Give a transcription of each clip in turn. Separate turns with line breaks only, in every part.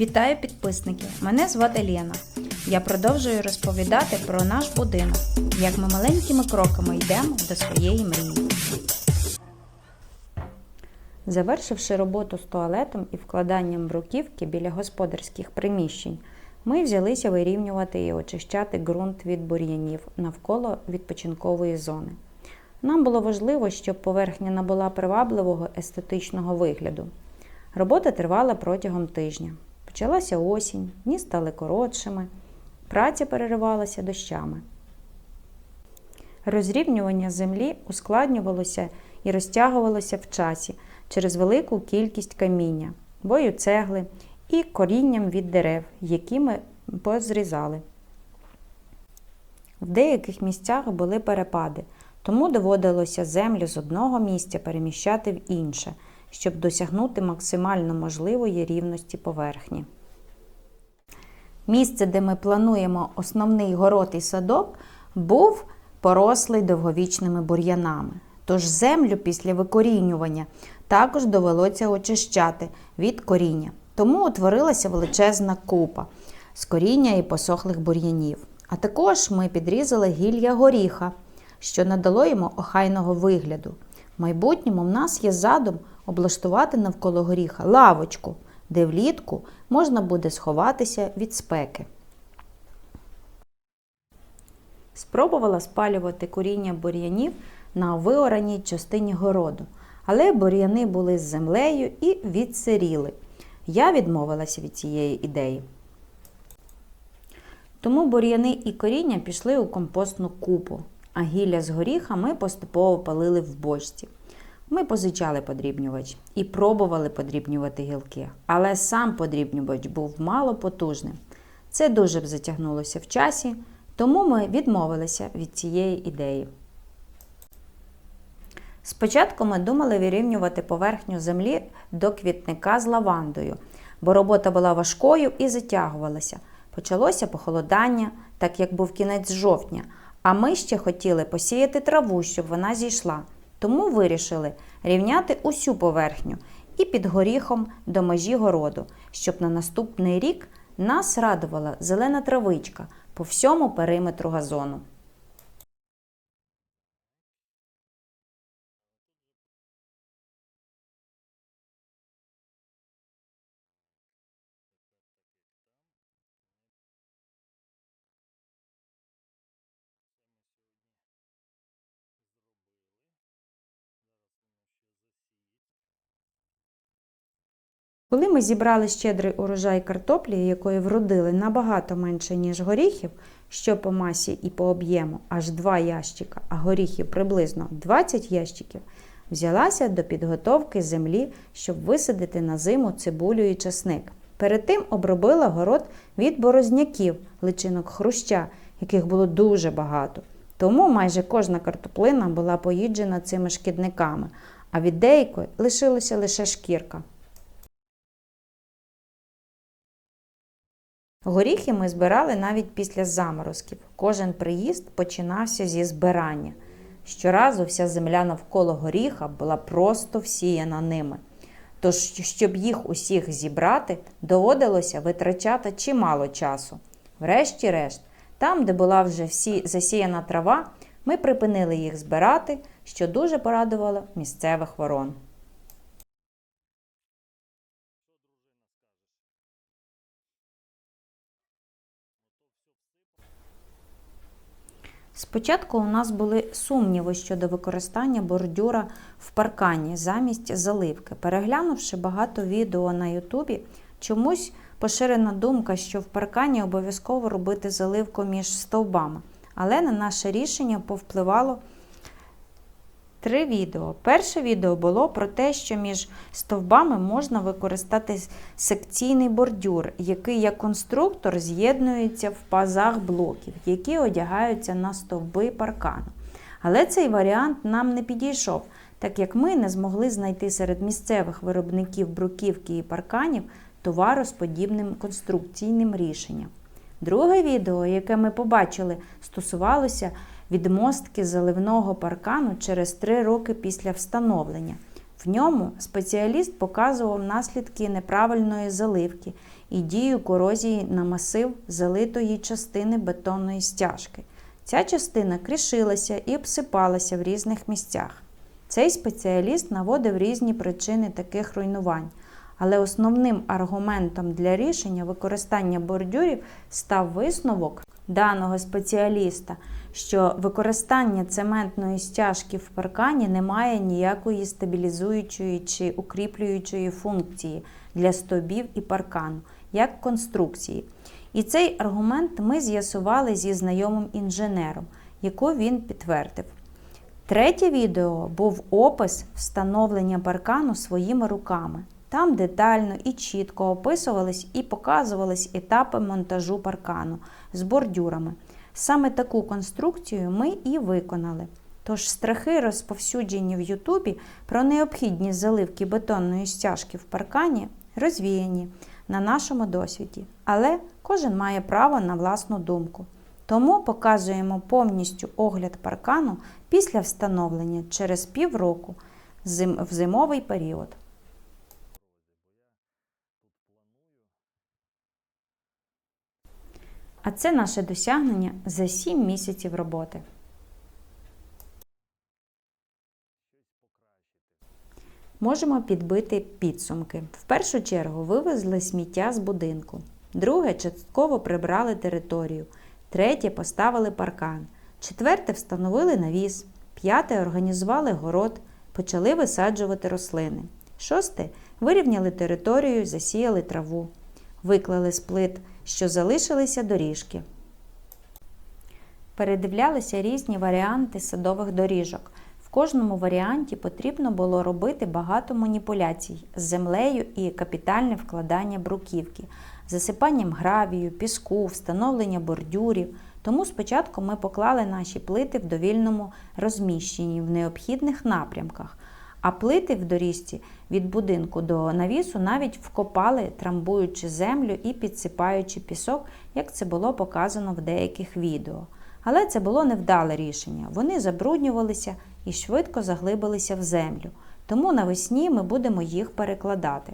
Вітаю підписники! Мене звати Лена. Я продовжую розповідати про наш будинок, як ми маленькими кроками йдемо до своєї мрії. Завершивши роботу з туалетом і вкладанням бруківки біля господарських приміщень, ми взялися вирівнювати і очищати ґрунт від бур'янів навколо відпочинкової зони. Нам було важливо, щоб поверхня набула привабливого естетичного вигляду. Робота тривала протягом тижня. Почалася осінь, дні стали коротшими, праця переривалася дощами. Розрівнювання землі ускладнювалося і розтягувалося в часі через велику кількість каміння, бою цегли і корінням від дерев, які ми позрізали. В деяких місцях були перепади, тому доводилося землю з одного місця переміщати в інше, щоб досягнути максимально можливої рівності поверхні. Місце, де ми плануємо основний город і садок, був порослий довговічними бур'янами. Тож землю після викорінювання також довелося очищати від коріння. Тому утворилася величезна купа з коріння і посохлих бур'янів. А також ми підрізали гілля горіха, що надало йому охайного вигляду. В майбутньому в нас є задум облаштувати навколо горіха лавочку, де влітку можна буде сховатися від спеки. Спробувала спалювати коріння бур'янів на виораній частині городу, але бур'яни були з землею і відсиріли. Я відмовилася від цієї ідеї. Тому бур'яни і коріння пішли у компостну купу, а гілля з горіха ми поступово палили в бочці. Ми позичали подрібнювач і пробували подрібнювати гілки, але сам подрібнювач був мало потужним. Це дуже б затягнулося в часі, тому ми відмовилися від цієї ідеї. Спочатку ми думали вирівнювати поверхню землі до квітника з лавандою, бо робота була важкою і затягувалася. Почалося похолодання, так як був кінець жовтня, а ми ще хотіли посіяти траву, щоб вона зійшла. Тому вирішили рівняти усю поверхню і під горіхом до межі городу, щоб на наступний рік нас радувала зелена травичка по всьому периметру газону. Коли ми зібрали щедрий урожай картоплі, якої вродили набагато менше, ніж горіхів, що по масі і по об'єму аж 2 ящика, а горіхів приблизно 20 ящиків, взялася до підготовки землі, щоб висадити на зиму цибулю і часник. Перед тим обробила город від борозняків, личинок хруща, яких було дуже багато. Тому майже кожна картоплина була поїджена цими шкідниками, а від деякої лишилася лише шкірка. Горіхи ми збирали навіть після заморозків. Кожен приїзд починався зі збирання. Щоразу вся земля навколо горіха була просто всіяна ними. Тож, щоб їх усіх зібрати, доводилося витрачати чимало часу. Врешті-решт, там, де була вже всі засіяна трава, ми припинили їх збирати, що дуже порадувало місцевих ворон. Спочатку у нас були сумніви щодо використання бордюра в паркані замість заливки. Переглянувши багато відео на Ютубі, чомусь поширена думка, що в паркані обов'язково робити заливку між стовбами. Але на наше рішення повпливало три відео. Перше відео було про те, що між стовбами можна використати секційний бордюр, який як конструктор з'єднується в пазах блоків, які одягаються на стовби паркану. Але цей варіант нам не підійшов, так як ми не змогли знайти серед місцевих виробників бруківки і парканів товару з подібним конструкційним рішенням. Друге відео, яке ми побачили, стосувалося відмостки заливного паркану через 3 роки після встановлення. В ньому спеціаліст показував наслідки неправильної заливки і дію корозії на масив залитої частини бетонної стяжки. Ця частина крішилася і обсипалася в різних місцях. Цей спеціаліст наводив різні причини таких руйнувань, але основним аргументом для рішення використання бордюрів став висновок даного спеціаліста, що використання цементної стяжки в паркані не має ніякої стабілізуючої чи укріплюючої функції для стовбів і паркану, як конструкції. І цей аргумент ми з'ясували зі знайомим інженером, яку він підтвердив. Третє відео був опис встановлення паркану своїми руками. Там детально і чітко описувались і показувались етапи монтажу паркану з бордюрами. Саме таку конструкцію ми і виконали. Тож страхи, розповсюджені в Ютубі про необхідність заливки бетонної стяжки в паркані, розвіяні на нашому досвіді. Але кожен має право на власну думку. Тому показуємо повністю огляд паркану після встановлення через півроку в зимовий період. А це наше досягнення за 7 місяців роботи. Можемо підбити підсумки. В першу чергу вивезли сміття з будинку. Друге, частково прибрали територію. Третє поставили паркан. Четверте встановили навіс. П'яте організували город, почали висаджувати рослини. Шосте вирівняли територію, засіяли траву. Виклали з плит, що залишилися доріжки. Передивлялися різні варіанти садових доріжок. В кожному варіанті потрібно було робити багато маніпуляцій з землею і капітальне вкладання бруківки, засипанням гравію, піску, встановлення бордюрів. Тому спочатку ми поклали наші плити в довільному розміщенні в необхідних напрямках, а плити в доріжці від будинку до навісу навіть вкопали, трамбуючи землю і підсипаючи пісок, як це було показано в деяких відео. Але це було невдале рішення. Вони забруднювалися і швидко заглибилися в землю. Тому навесні ми будемо їх перекладати.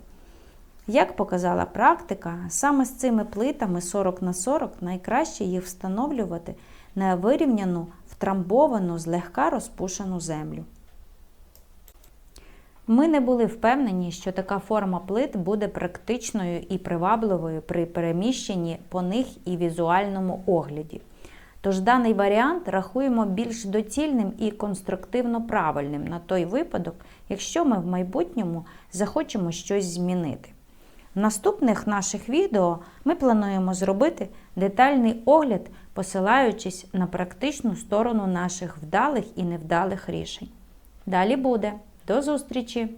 Як показала практика, саме з цими плитами 40 на 40 найкраще їх встановлювати на вирівняну, втрамбовану, злегка розпушену землю. Ми не були впевнені, що така форма плит буде практичною і привабливою при переміщенні по них і візуальному огляді. Тож даний варіант рахуємо більш доцільним і конструктивно правильним на той випадок, якщо ми в майбутньому захочемо щось змінити. В наступних наших відео ми плануємо зробити детальний огляд, посилаючись на практичну сторону наших вдалих і невдалих рішень. Далі буде. До зустрічі!